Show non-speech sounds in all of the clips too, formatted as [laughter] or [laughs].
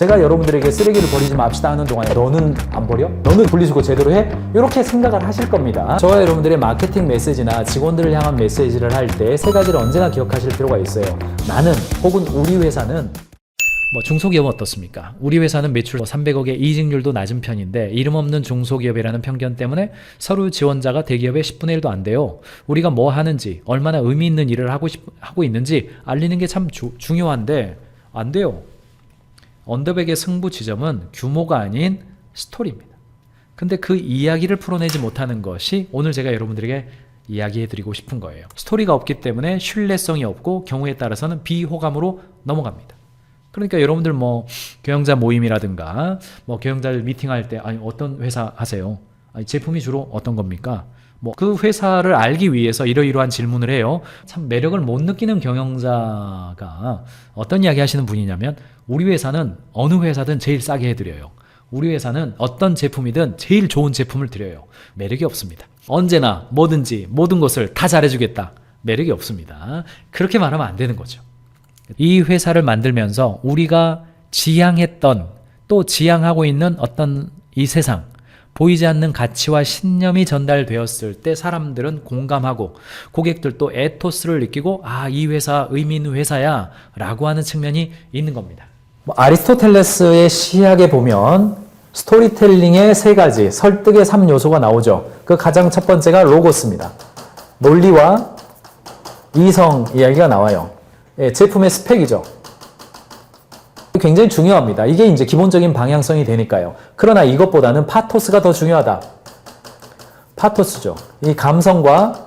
제가 여러분들에게 쓰레기를 버리지 맙시다 하는 동안에 너는 안 버려? 너는 분리수거 제대로 해? 이렇게 생각을 하실 겁니다. 저와 여러분들의 마케팅 메시지나 직원들을 향한 메시지를 할 때 세 가지를 언제나 기억하실 필요가 있어요. 나는 혹은 우리 회사는 뭐 중소기업은 어떻습니까? 우리 회사는 매출 300억의 이직률도 낮은 편인데 이름 없는 중소기업이라는 편견 때문에 서류 지원자가 대기업의 10분의 1도 안 돼요. 우리가 뭐 하는지, 얼마나 의미 있는 일을 하고 싶, 하고 있는지 알리는 게 참 중요한데 안 돼요. 언더백의 승부 지점은 규모가 아닌 스토리입니다. 근데 그 이야기를 풀어내지 못하는 것이 오늘 제가 여러분들에게 이야기해 드리고 싶은 거예요. 스토리가 없기 때문에 신뢰성이 없고 경우에 따라서는 비호감으로 넘어갑니다. 그러니까 여러분들 뭐 경영자 모임이라든가 뭐 경영자들 미팅할 때 아니 어떤 회사 하세요? 아니 제품이 주로 어떤 겁니까? 뭐 그 회사를 알기 위해서 이러이러한 질문을 해요. 참 매력을 못 느끼는 경영자가 어떤 이야기 하시는 분이냐면 우리 회사는 어느 회사든 제일 싸게 해드려요. 우리 회사는 어떤 제품이든 제일 좋은 제품을 드려요. 매력이 없습니다. 언제나 뭐든지 모든 것을 다 잘해주겠다. 매력이 없습니다. 그렇게 말하면 안 되는 거죠. 이 회사를 만들면서 우리가 지향했던 또 지향하고 있는 어떤 이 세상 보이지 않는 가치와 신념이 전달되었을 때 사람들은 공감하고 고객들도 에토스를 느끼고 아 이 회사 의미 있는 회사야 라고 하는 측면이 있는 겁니다. 뭐 아리스토텔레스의 시학에 보면 스토리텔링의 세 가지, 설득의 3요소가 나오죠. 그 가장 첫 번째가 로고스입니다. 논리와 이성 이야기가 나와요. 예, 제품의 스펙이죠. 굉장히 중요합니다. 이게 이제 기본적인 방향성이 되니까요. 그러나 이것보다는 파토스가 더 중요하다. 파토스죠. 이 감성과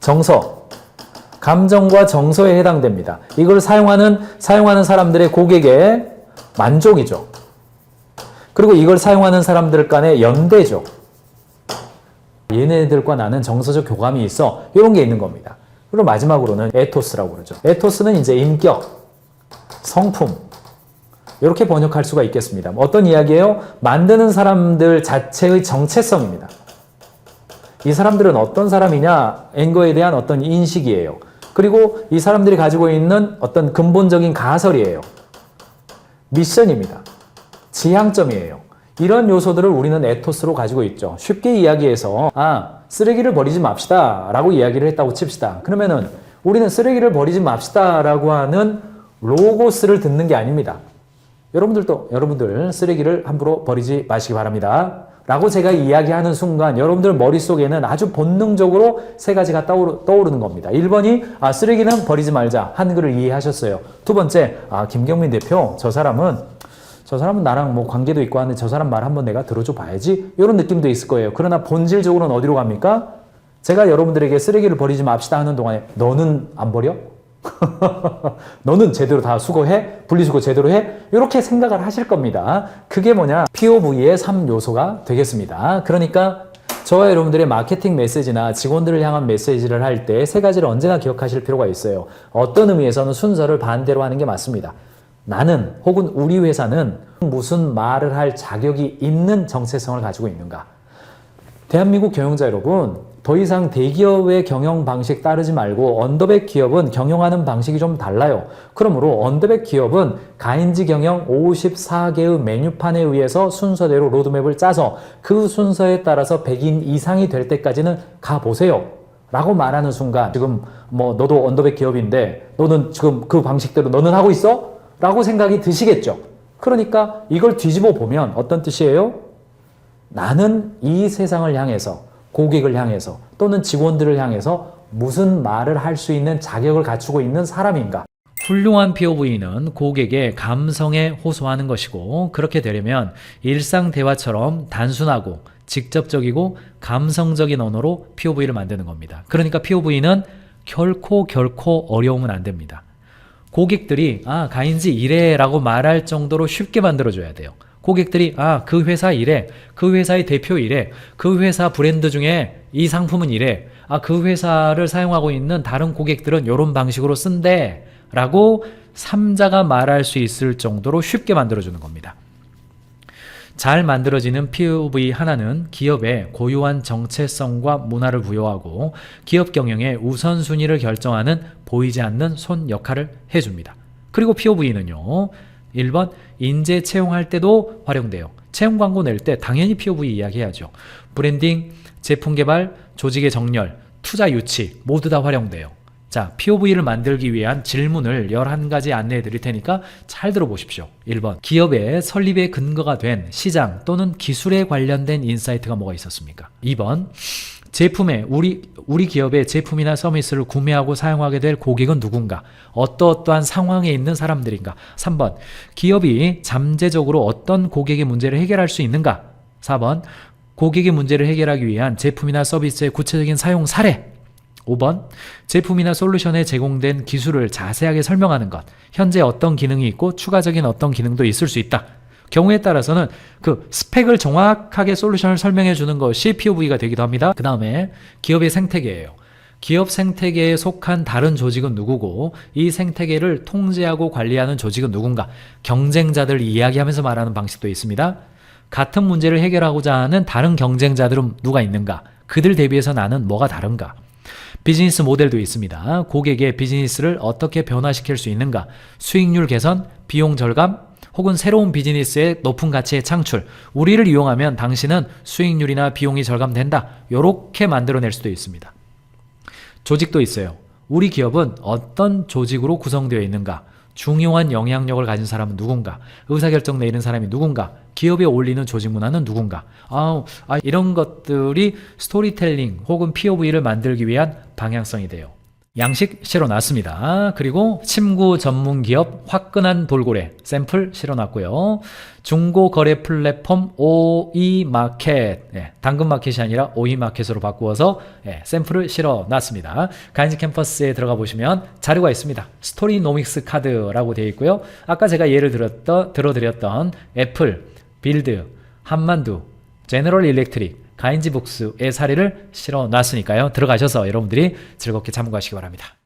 정서, 감정과 정서에 해당됩니다. 이걸 사용하는 사용하는 사람들의 고객의 만족이죠. 그리고 이걸 사용하는 사람들 간의 연대죠. 얘네들과 나는 정서적 교감이 있어. 이런 게 있는 겁니다. 그리고 마지막으로는 에토스라고 그러죠. 에토스는 이제 인격, 성품, 이렇게 번역할 수가 있겠습니다. 어떤 이야기예요? 만드는 사람들 자체의 정체성입니다. 이 사람들은 어떤 사람이냐인 거에 대한 어떤 인식이에요. 그리고 이 사람들이 가지고 있는 어떤 근본적인 가설이에요. 미션입니다. 지향점이에요. 이런 요소들을 우리는 에토스로 가지고 있죠. 쉽게 이야기해서, 아, 쓰레기를 버리지 맙시다. 라고 이야기를 했다고 칩시다. 그러면은 우리는 쓰레기를 버리지 맙시다. 라고 하는 로고스를 듣는 게 아닙니다. 여러분들도, 여러분들 쓰레기를 함부로 버리지 마시기 바랍니다. 라고 제가 이야기하는 순간 여러분들 머릿속에는 아주 본능적으로 세 가지가 떠오르, 떠오르 는 겁니다. 1번이 아, 쓰레기는 버리지 말자. 한글을 이해하셨어요. 두 번째, 아, 김경민 대표, 저 사람은 저 사람은 나랑 뭐 관계도 있고 하는데 저 사람 말 한번 내가 들어줘 봐야지. 이런 느낌도 있을 거예요. 그러나 본질적으로는 어디로 갑니까? 제가 여러분들에게 쓰레기를 버리지 맙시다 하는 동안에 너는 안 버려? [laughs] 너는 제대로 다 수거해? 분리수거 제대로 해? 이렇게 생각을 하실 겁니다. 그게 뭐냐? POV의 3요소가 되겠습니다. 그러니까 저와 여러분들의 마케팅 메시지나 직원들을 향한 메시지를 할 때 세 가지를 언제나 기억하실 필요가 있어요. 어떤 의미에서는 순서를 반대로 하는 게 맞습니다. 나는 혹은 우리 회사는 무슨 말을 할 자격이 있는 정체성을 가지고 있는가? 대한민국 경영자 여러분, 더 이상 대기업의 경영 방식 따르지 말고 언더백 기업은 경영하는 방식이 좀 달라요. 그러므로 언더백 기업은 가인지 경영 54개의 메뉴판에 의해서 순서대로 로드맵을 짜서 그 순서에 따라서 100인 이상이 될 때까지는 가보세요. 라고 말하는 순간 지금 뭐 너도 언더백 기업인데 너는 지금 그 방식대로 너는 하고 있어? 라고 생각이 드시겠죠. 그러니까 이걸 뒤집어 보면 어떤 뜻이에요? 나는 이 세상을 향해서 고객을 향해서 또는 직원들을 향해서 무슨 말을 할 수 있는 자격을 갖추고 있는 사람인가? 훌륭한 POV는 고객의 감성에 호소하는 것이고 그렇게 되려면 일상 대화처럼 단순하고 직접적이고 감성적인 언어로 POV를 만드는 겁니다. 그러니까 POV는 결코 결코 어려우면 안 됩니다. 고객들이 아 가인지 이래라고 말할 정도로 쉽게 만들어 줘야 돼요. 고객들이 아 그 회사 이래 그 회사의 대표 이래 그 회사 브랜드 중에 이 상품은 이래 아 그 회사를 사용하고 있는 다른 고객들은 이런 방식으로 쓴대 라고 삼자가 말할 수 있을 정도로 쉽게 만들어주는 겁니다. 잘 만들어지는 POV 하나는 기업의 고유한 정체성과 문화를 부여하고 기업 경영의 우선순위를 결정하는 보이지 않는 손 역할을 해줍니다. 그리고 POV는요, 1번 인재 채용할 때도 활용돼요. 채용 광고 낼 때 당연히 POV 이야기해야죠. 브랜딩, 제품 개발, 조직의 정렬, 투자 유치 모두 다 활용돼요. 자, POV를 만들기 위한 질문을 11가지 안내해 드릴 테니까 잘 들어보십시오. 1번. 기업의 설립의 근거가 된 시장 또는 기술에 관련된 인사이트가 뭐가 있었습니까? 2번. 제품에 우리 우리 기업의 제품이나 서비스를 구매하고 사용하게 될 고객은 누군가? 어떠어떠한 상황에 있는 사람들인가? 3번. 기업이 잠재적으로 어떤 고객의 문제를 해결할 수 있는가? 4번. 고객의 문제를 해결하기 위한 제품이나 서비스의 구체적인 사용 사례. 5번 제품이나 솔루션에 제공된 기술을 자세하게 설명하는 것. 현재 어떤 기능이 있고 추가적인 어떤 기능도 있을 수 있다. 경우에 따라서는 그 스펙을 정확하게 솔루션을 설명해 주는 것이 POV가 되기도 합니다. 그 다음에 기업의 생태계예요. 기업 생태계에 속한 다른 조직은 누구고 이 생태계를 통제하고 관리하는 조직은 누군가 경쟁자들 이야기하면서 말하는 방식도 있습니다. 같은 문제를 해결하고자 하는 다른 경쟁자들은 누가 있는가? 그들 대비해서 나는 뭐가 다른가? 비즈니스 모델도 있습니다. 고객의 비즈니스를 어떻게 변화시킬 수 있는가? 수익률 개선, 비용 절감, 혹은 새로운 비즈니스의 높은 가치의 창출. 우리를 이용하면 당신은 수익률이나 비용이 절감된다. 이렇게 만들어낼 수도 있습니다. 조직도 있어요. 우리 기업은 어떤 조직으로 구성되어 있는가? 중요한 영향력을 가진 사람은 누군가? 의사결정 내리는 사람이 누군가? 기업에 어울리는 조직 문화는 누군가? 아, 아, 이런 것들이 스토리텔링 혹은 POV를 만들기 위한 방향성이 돼요. 양식 실어놨습니다. 그리고 침구 전문 기업 화끈한 돌고래 샘플 실어놨고요. 중고 거래 플랫폼 오이마켓 예, 당근마켓이 아니라 오이마켓으로 바꾸어서 예, 샘플을 실어놨습니다. 가인즈 캠퍼스에 들어가 보시면 자료가 있습니다. 스토리노믹스 카드라고 되어 있고요. 아까 제가 예를 들었던 들어드렸던 애플, 빌드, 한만두, 제너럴 일렉트릭 가인지 북스의 사례를 실어 놨으니까요. 들어가셔서 여러분들이 즐겁게 참고하시기 바랍니다.